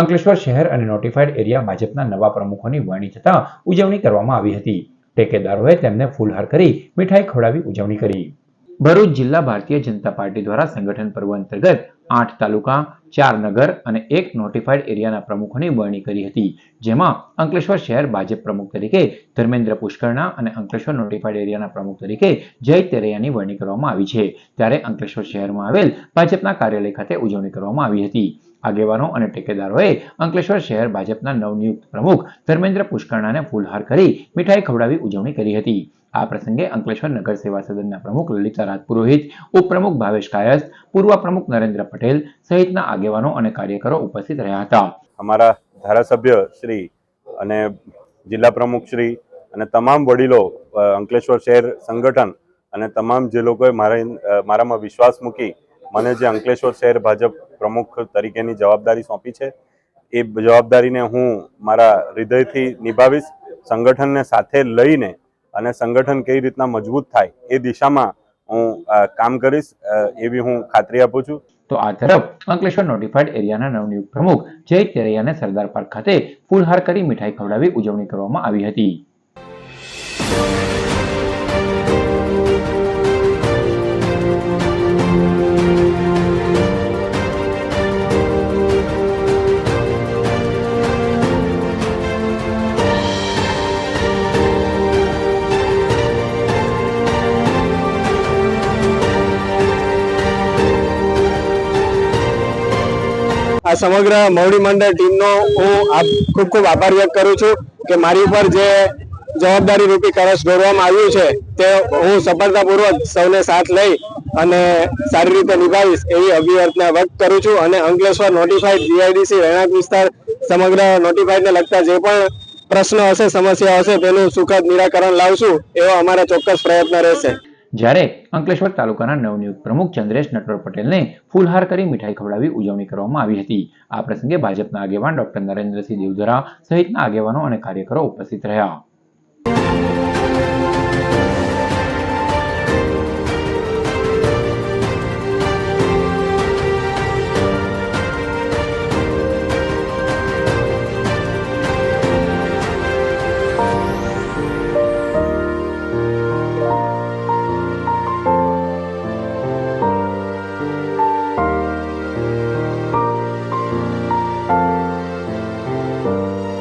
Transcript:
અંકલેશ્વર શહેર અને notified area ભાજપના નવા પ્રમુખોની વરણી થતા ઉજવણી કરવામાં આવી હતી. ટેકેદારોએ તેમને ફૂલહાર કરી મીઠાઈ ખવડાવી ઉજવણી કરી. ભરૂચ જિલ્લા ભારતીય જનતા પાર્ટી દ્વારા સંગઠન પર્વ અંતર્ગત આઠ તાલુકા, ચાર નગર અને એક નોટિફાઈડ એરિયાના પ્રમુખોની વરણી કરી હતી, જેમાં અંકલેશ્વર શહેર ભાજપ પ્રમુખ તરીકે ધર્મેન્દ્ર પુષ્કરના અને અંકલેશ્વર નોટિફાઈડ એરિયાના પ્રમુખ તરીકે જય તેરૈયાની વરણી કરવામાં આવી છે. ત્યારે અંકલેશ્વર શહેરમાં આવેલ ભાજપના કાર્યાલય ખાતે ઉજવણી કરવામાં આવી હતી. આગેવાનો અને ટેકેદારોએ અંકલેશ્વર શહેર ભાજપના નવનિયુક્ત પ્રમુખ ધર્મેન્દ્ર પુષ્કરણાને ફૂલહાર કરી મીઠાઈ ખવડાવી ઉજવણી કરી હતી. આ પ્રસંગે અંકલેશ્વર નગર સેવા સદનના પ્રમુખ લલિતા રાજપુરોહિત, ઉપપ્રમુખ ભાવેશ કાયસ્થ પૂર્વ પ્રમુખ નરેન્દ્ર પટેલ સહિતના આગેવાનો અને કાર્યકરો ઉપસ્થિત રહ્યા હતા. અમારા ધારાસભ્ય શ્રી અને જિલ્લા પ્રમુખ શ્રી અને તમામ વડીલો અંકલેશ્વર શહેર સંગઠન અને તમામ જે લોકોએ મારા મારામાં વિશ્વાસ મૂકી મને જે અંકલેશ્વર શહેર ભાજપ પ્રમુખ તરીકેની જવાબદારી સોંપી છે, એ જવાબદારીને હું મારા હૃદયથી નિભાવીશ, સંગઠનને સાથે લઈને અને સંગઠન કઈ રીતના મજબૂત થાય એ દિશામાં હું કામ કરીશ એવી હું ખાતરી આપું છું. તો આ તરફ અંકલેશ્વર નોટિફાઈડ એરિયાના નવનિયુક્ત પ્રમુખ જય તેરૈયાને સરદાર પાર્ક ખાતે ફૂલહાર કરી મીઠાઈ ખવડાવી ઉજવણી કરવામાં આવી હતી. સમગ્ર મવડી મંડળ ટીમનો હું ખૂબ ખૂબ આભાર વ્યક્ત કરું છું કે મારી ઉપર જે જવાબદારી રૂપી કરસ દોરવામાં આવ્યું છે, તે હું સફળતાપૂર્વક સૌને સાથ લઈ અને સારી રીતે નિભાવીશ એવી અભિવર્તના વ્યક્ત કરું છું અને અંકલેશ્વર નોટિફાઈડ જીઆઈડીસી રહેણાંક વિસ્તાર સમગ્ર નોટિફાઈડને લગતા જે પણ પ્રશ્નો હશે સમસ્યા હશે, તેનું સુખદ નિરાકરણ લાવશું એવો અમારા ચોક્કસ પ્રયત્ન રહેશે. જ્યારે અંકલેશ્વર તાલુકાના નવનિયુક્ત પ્રમુખ ચંદ્રેશ નટવર પટેલને ફૂલહાર કરી મીઠાઈ ખવડાવી ઉજવણી કરવામાં આવી હતી. આ પ્રસંગે ભાજપના આગેવાન ડોક્ટર નરેન્દ્રસિંહ દેવધરા સહિતના આગેવાનો અને કાર્યકરો ઉપસ્થિત રહ્યા.